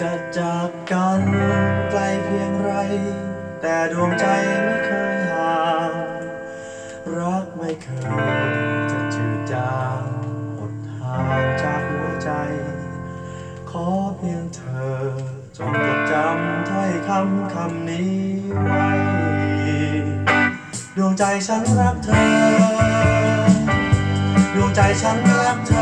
จะจากกันไกลเพียงไร แต่ดวงใจไม่เคยห่าง รักไม่เคยจะจืดจางหดหางจากหัวใจ ขอเพียงเธอ จงจดจำถ้อยคำคำนี้ไว้ ดวงใจฉันรักเธอ ดวงใจฉันรักเธอ